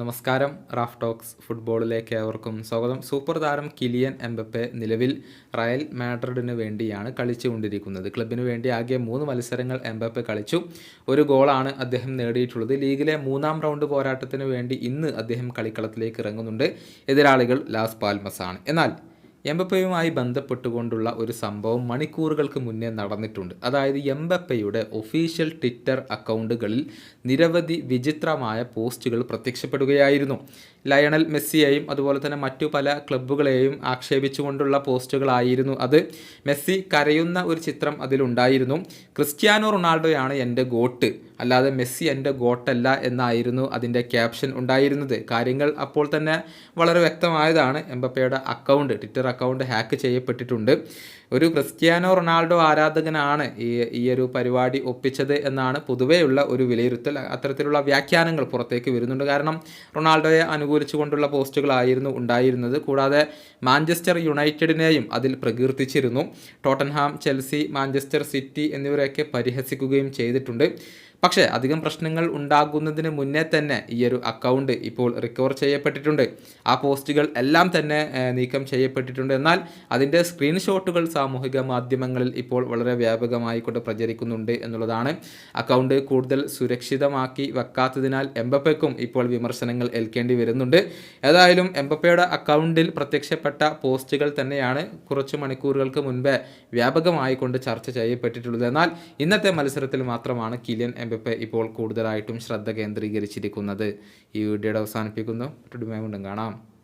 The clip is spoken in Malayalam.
നമസ്കാരം റാഫ് ടോക്സ് ഫുട്ബോളിലേക്ക് ഏവർക്കും സ്വാഗതം. സൂപ്പർ താരം കിലിയൻ എംബപ്പെ നിലവിൽ റയൽ മാഡ്രിഡിന് വേണ്ടിയാണ് കളിച്ചുകൊണ്ടിരിക്കുന്നത്. ക്ലബിന് വേണ്ടി ആകെ മൂന്ന് മത്സരങ്ങൾ എംബപ്പെ കളിച്ചു. ഒരു ഗോളാണ് അദ്ദേഹം നേടിയിട്ടുള്ളത്. ലീഗിലെ മൂന്നാം റൗണ്ട് പോരാട്ടത്തിന് വേണ്ടി ഇന്ന് അദ്ദേഹം കളിക്കളത്തിലേക്ക് ഇറങ്ങുന്നുണ്ട്. എതിരാളികൾ ലാസ് പാൽമസ് ആണ് എന്നാൽ എംബപ്പയുമായി ബന്ധപ്പെട്ടുകൊണ്ടുള്ള ഒരു സംഭവം മണിക്കൂറുകൾക്ക് മുന്നേ നടന്നിട്ടുണ്ട്. അതായത് എംബപ്പയുടെ ഒഫീഷ്യൽ ട്വിറ്റർ അക്കൗണ്ടുകളിൽ നിരവധി വിചിത്രമായ പോസ്റ്റുകൾ പ്രത്യക്ഷപ്പെടുകയായിരുന്നു. ലയണൽ മെസ്സിയെയും അതുപോലെ തന്നെ മറ്റു പല ക്ലബ്ബുകളെയും ആക്ഷേപിച്ചുകൊണ്ടുള്ള പോസ്റ്റുകളായിരുന്നു അത്. മെസ്സി കരയുന്ന ഒരു ചിത്രം അതിലുണ്ടായിരുന്നു. ക്രിസ്ത്യാനോ റൊണാൾഡോയാണ് എന്റെ ഗോട്ട്. അല്ലാതെ മെസ്സി എന്റെ ഗോട്ടല്ല എന്നായിരുന്നു അതിന്റെ ക്യാപ്ഷൻ ഉണ്ടായിരുന്നത്. കാര്യങ്ങൾ അപ്പോൾ തന്നെ വളരെ വ്യക്തമായതാണ് എംബപ്പയുടെ അക്കൗണ്ട് ട്വിറ്റർ അക്കൗണ്ട് ഹാക്ക് ചെയ്യപ്പെട്ടിട്ടുണ്ട്. ഒരു ക്രിസ്ത്യാനോ റൊണാൾഡോ ആരാധകനാണ് ഈ ഈ ഒരു പരിപാടി ഒപ്പിച്ചത് എന്നാണ് പൊതുവെയുള്ള ഒരു വിലയിരുത്തൽ. അത്തരത്തിലുള്ള വ്യാഖ്യാനങ്ങൾ പുറത്തേക്ക് വരുന്നുണ്ട്. കാരണം റൊണാൾഡോയെ അനുകൂലിച്ചുകൊണ്ടുള്ള പോസ്റ്റുകളായിരുന്നു ഉണ്ടായിരുന്നത്. കൂടാതെ മാഞ്ചസ്റ്റർ യുണൈറ്റഡിനെയും അതിൽ പ്രകീർത്തിച്ചിരുന്നു. ടോട്ടൻഹാം ചെൽസി മാഞ്ചസ്റ്റർ സിറ്റി എന്നിവരെയൊക്കെ പരിഹസിക്കുകയും ചെയ്തിട്ടുണ്ട്. പക്ഷേ അധികം പ്രശ്നങ്ങൾ ഉണ്ടാകുന്നതിന് മുന്നേ തന്നെ ഈ ഒരു അക്കൗണ്ട് ഇപ്പോൾ റിക്കവർ ചെയ്യപ്പെട്ടിട്ടുണ്ട്. ആ പോസ്റ്റുകൾ എല്ലാം തന്നെ നീക്കം ചെയ്യപ്പെട്ടിട്ടുണ്ട്. എന്നാൽ അതിന്റെ സ്ക്രീൻഷോട്ടുകൾ സാമൂഹിക മാധ്യമങ്ങളിൽ ഇപ്പോൾ വളരെ വ്യാപകമായിക്കൊണ്ട് പ്രചരിക്കുന്നുണ്ട് എന്നുള്ളതാണ്. അക്കൗണ്ട് കൂടുതൽ സുരക്ഷിതമാക്കി വെക്കാത്തതിനാൽ എംബപ്പയ്ക്കും ഇപ്പോൾ വിമർശനങ്ങൾ ഏൽക്കേണ്ടി വരുന്നുണ്ട്. ഏതായാലും എംബപ്പയുടെ അക്കൗണ്ടിൽ പ്രത്യക്ഷപ്പെട്ട പോസ്റ്റുകൾ തന്നെയാണ് കുറച്ച് മണിക്കൂറുകൾക്ക് മുൻപേ വ്യാപകമായിക്കൊണ്ട് ചർച്ച ചെയ്യപ്പെട്ടിട്ടുള്ളത്. എന്നാൽ ഇന്നത്തെ മത്സരത്തിൽ മാത്രമാണ് കിലിയൻ എംബപ്പെ ഇപ്പോൾ കൂടുതലായിട്ടും ശ്രദ്ധ കേന്ദ്രീകരിച്ചിരിക്കുന്നത്. ഈ വീഡിയോയുടെ അവസാനിപ്പിക്കുന്നു. വീണ്ടും കാണാം.